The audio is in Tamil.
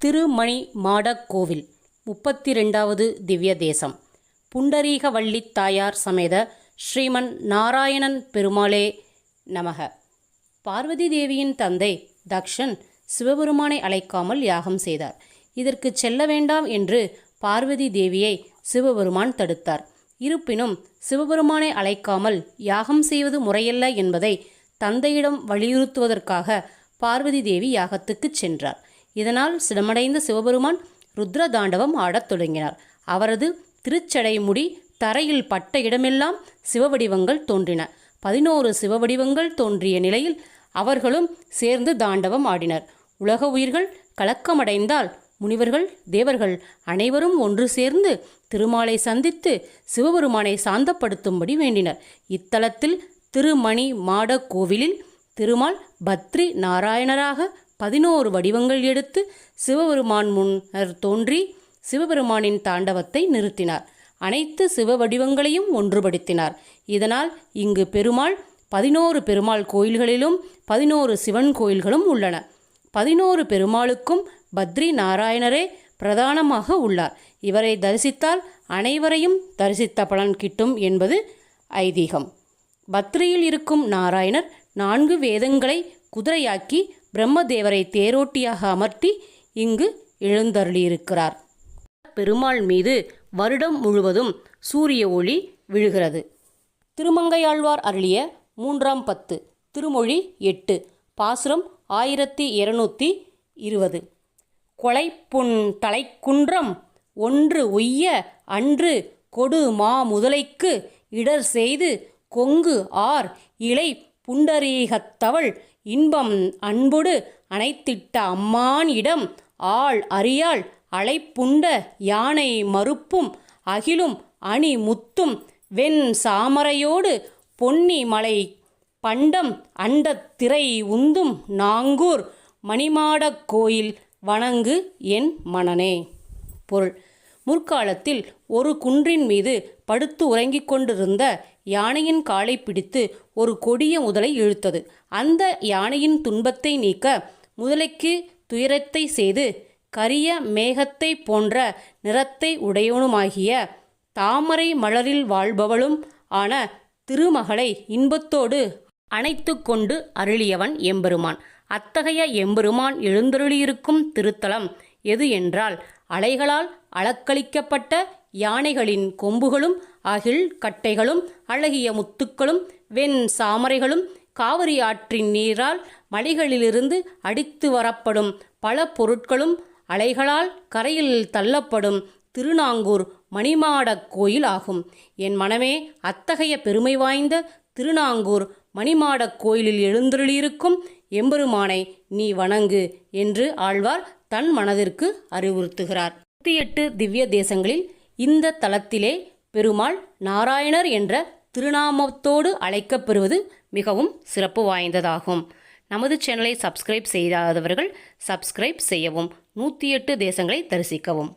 திருமணி மாடக் கோவில் முப்பத்தி ரெண்டாவது திவ்ய தேசம் புண்டரீகவள்ளி தாயார் சமேத ஸ்ரீமன் நாராயணன் பெருமாளே நமக. பார்வதி தேவியின் தந்தை தக்ஷன் சிவபெருமானை அழைக்காமல் யாகம் செய்தார். இதற்கு செல்ல வேண்டாம் என்று பார்வதி தேவியை சிவபெருமான் தடுத்தார். இருப்பினும் சிவபெருமானை அழைக்காமல் யாகம் செய்வது முறையல்ல என்பதை தந்தையிடம் வலியுறுத்துவதற்காக பார்வதி தேவி யாகத்துக்குச் சென்றார். இதனால் சிடமடைந்த சிவபெருமான் ருத்ர தாண்டவம் ஆடத் தொடங்கினார். அவரது திருச்சடை முடி தரையில் பட்ட இடமெல்லாம் சிவவடிவங்கள் தோன்றின. பதினோரு சிவவடிவங்கள் தோன்றிய நிலையில் அவர்களும் சேர்ந்து தாண்டவம் ஆடினர். உலக உயிர்கள் கலக்கமடைந்தால் முனிவர்கள் தேவர்கள் அனைவரும் ஒன்று சேர்ந்து திருமாலை சந்தித்து சிவபெருமானை சாந்தப்படுத்தும்படி வேண்டினர். இத்தலத்தில் திருமணி மாட கோவிலில் திருமால் பத்ரி நாராயணராக பதினோரு வடிவங்கள் எடுத்து சிவபெருமான் முன்னர் தோன்றி சிவபெருமானின் தாண்டவத்தை நிறுத்தினார். அனைத்து சிவ வடிவங்களையும் ஒன்றுபடுத்தினார். இதனால் இங்கு பெருமாள் பதினோரு பெருமாள் கோயில்களிலும் பதினோரு சிவன் கோயில்களும் உள்ளன. பதினோரு பெருமாளுக்கும் பத்ரி நாராயணரே பிரதானமாக உள்ளார். இவரை தரிசித்தால் அனைவரையும் தரிசித்த பலன் கிட்டும் என்பது ஐதீகம். பத்ரியில் இருக்கும் நாராயணர் நான்கு வேதங்களை குதிரையாக்கி பிரம்மதேவரை தேரோட்டியாக அமர்த்தி இங்கு எழுந்தருளியிருக்கிறார். பெருமாள் மீது வருடம் முழுவதும் சூரிய ஒளி விழுகிறது. திருமங்கையாழ்வார் அருளிய மூன்றாம் பத்து திருமொழி எட்டு பாசுரம் ஆயிரத்தி இருநூத்தி இருபது. கொலைப்புண் தலைக்குன்றம் ஒன்று உய்ய அன்று கொடு மா முதலைக்கு இடர் செய்து கொங்கு ஆர் இலை புண்டரீகத்தவள் இன்பம் அன்பொடு அனைத்திட்ட அம்மானிடம் ஆள் அறியாள் அலைப்புண்ட யானை மறுப்பும் அகிலும் அணி முத்தும் வெண் சாமரையோடு பொன்னி மலை பண்டம் அண்டத்திரை உந்தும் நாங்கூர் மணிமாடக் கோயில் வணங்கு என் மனனே. பொருள். முற்காலத்தில் ஒரு குன்றின் மீது படுத்து உறங்கிக் கொண்டிருந்த யானையின் காலை பிடித்து ஒரு கொடிய முதலை இழுத்தது. அந்த யானையின் துன்பத்தை நீக்க முதலைக்கு துயரத்தை செய்து கரிய மேகத்தை போன்ற நிறத்தை உடையவனுமாகிய தாமரை மலரில் வாழ்பவளும் ஆன திருமகளை இன்பத்தோடு அணைத்து கொண்டு அருளியவன் எம்பெருமான். அத்தகைய எம்பெருமான் எழுந்தருளியிருக்கும் திருத்தலம் எது என்றால் அலைகளால் அளக்களிக்கப்பட்ட யானைகளின் கொம்புகளும் அகில் கட்டைகளும் அழகிய முத்துக்களும் வெண் சாமரைகளும் காவிரி ஆற்றின் நீரால் மலைகளிலிருந்து அடித்து வரப்படும் பல பொருட்களும் அலைகளால் கரையில் தள்ளப்படும் திருநாங்கூர் மணிமாடக் கோயில் ஆகும். என் மனமே அத்தகைய பெருமை வாய்ந்த திருநாங்கூர் மணிமாடக் கோயிலில் எழுந்தருளியிருக்கும் எம்பெருமானை நீ வணங்கு என்று ஆழ்வார் தன் மனதிற்கு அறிவுறுத்துகிறார். நூற்றி எட்டு திவ்ய தேசங்களில் இந்த தலத்திலே பெருமாள் நாராயணர் என்ற திருநாமத்தோடு அழைக்கப்பெறுவது மிகவும் சிறப்பு வாய்ந்ததாகும். நமது சேனலை சப்ஸ்கிரைப் செய்யாதவர்கள் சப்ஸ்கிரைப் செய்யவும் நூற்றி எட்டு தேசங்களை தரிசிக்கவும்.